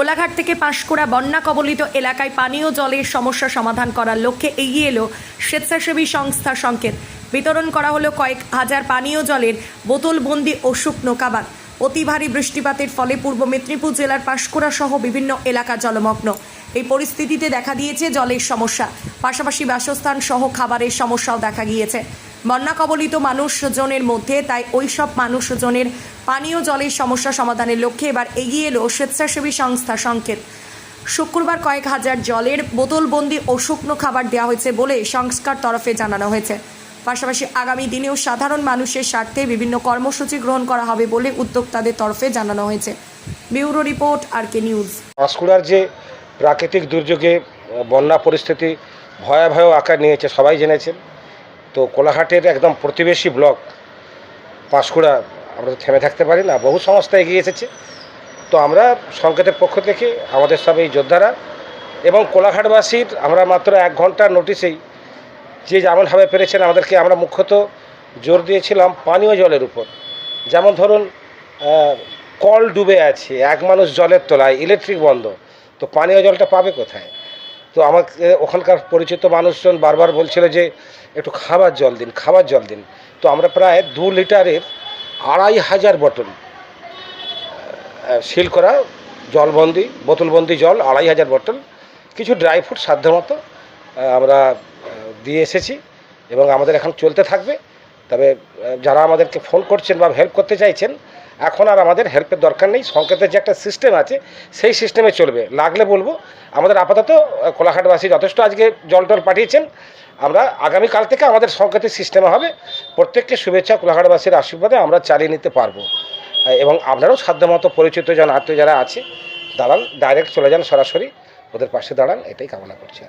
কোলাঘাট থেকে পাঁশকুড়া বন্যা কবলিত এলাকায় পানীয় জলের সমস্যা সমাধান করার লক্ষ্যে এগিয়ে এলো স্বেচ্ছাসেবী সংস্থা সংকেত। বিতরণ করা হলো কয়েক হাজার পানীয় জলের বোতলবন্দি ও শুকনো কাবার অতি ভারী বৃষ্টিপাতের ফলে পূর্ব মেদিনীপুর জেলার পাঁশকুড়া সহ বিভিন্ন এলাকা জলমগ্ন। এই পরিস্থিতিতে দেখা দিয়েছে জলের সমস্যা। পাশাপাশি বাসস্থান সহ খাবারের সমস্যাও দেখা গিয়েছে। বন্যা কবলিত মানুষজনের মধ্যে, তাই ওইসব মানুষজনের পানীয় জলের সমস্যা সমাধানের লক্ষ্যে এবার এগিয়ে এলো স্বেচ্ছাসেবী সংস্থা সংকেত। শুক্রবার কয়েক হাজার জলের বোতলবন্দি ও শুকনো খাবার দেওয়া হয়েছে বলে সংস্কার তরফে জানানো হয়েছে। পাশাপাশি আগামী দিনেও সাধারণ মানুষের স্বার্থে বিভিন্ন কর্মসূচি গ্রহণ করা হবে বলে উদ্যোক্তাদের তরফে জানানো হয়েছে। Bureau report, R K news. পাঁশকুড়ার যে প্রাকৃতিক দুর্যোগে বন্যা পরিস্থিতি ভয়াবহ আকার নিয়েছে, সবাই জেনেছেন। তো কোলাঘাটের একদম প্রতিবেশী ব্লক, পাঁশকুড়া, আমরা তো থেমে থাকতে পারি না, বহু সংস্থা এগিয়ে এসেছে। তো আমরা সংকেতের পক্ষ থেকে আমাদের সব এই যোদ্ধারা এবং কোলাঘাটবাসীর আমরা মাত্র এক ঘণ্টার নোটিশেই যে যেমনভাবে পেরেছেন আমাদেরকে আমরা মুখ্যত জোর দিয়েছিলাম পানীয় জলের উপর। যেমন ধরুন কল ডুবে আছে, এক মানুষ জলের তলায়, ইলেকট্রিক বন্ধ, তো পানীয় জলটা পাবে কোথায়? তো আমাকে ওখানকার পরিচিত মানুষজন বারবার বলছিল যে, একটু খাবার জল দিন, খাবার জল দিন। তো আমরা প্রায় দু লিটারের আড়াই হাজার বটল সিল করা জলবন্দি, বোতলবন্দি জল, আড়াই হাজার বটল কিছু ড্রাই ফ্রুট সাধ্যমতো আমরা দিয়ে এসেছি এবং আমাদের এখন চলতে থাকবে। তবে যারা আমাদেরকে ফোন করছেন বা হেল্প করতে চাইছেন এখন আর আমাদের হেল্পের দরকার নেই। সংকেতের যে একটা সিস্টেম আছে, সেই সিস্টেমে চলবে। লাগলে বলব, আমাদের আপাতত কোলাঘাটবাসী যথেষ্ট আজকে জল টল পাঠিয়েছেন। আমরা আগামীকাল থেকে আমাদের সংকেতের সিস্টেমে হবে। প্রত্যেককে শুভেচ্ছা, কোলাঘাটবাসীর আশীর্বাদে আমরা চালিয়ে নিতে পারব। এবং আপনারাও সাধ্যমতো পরিচিত জন, আত্মীয় যারা আছে দাঁড়ান ডাইরেক্ট চলে যান সরাসরি। ওদের পাশে দাঁড়ান, এটাই কামনা করছি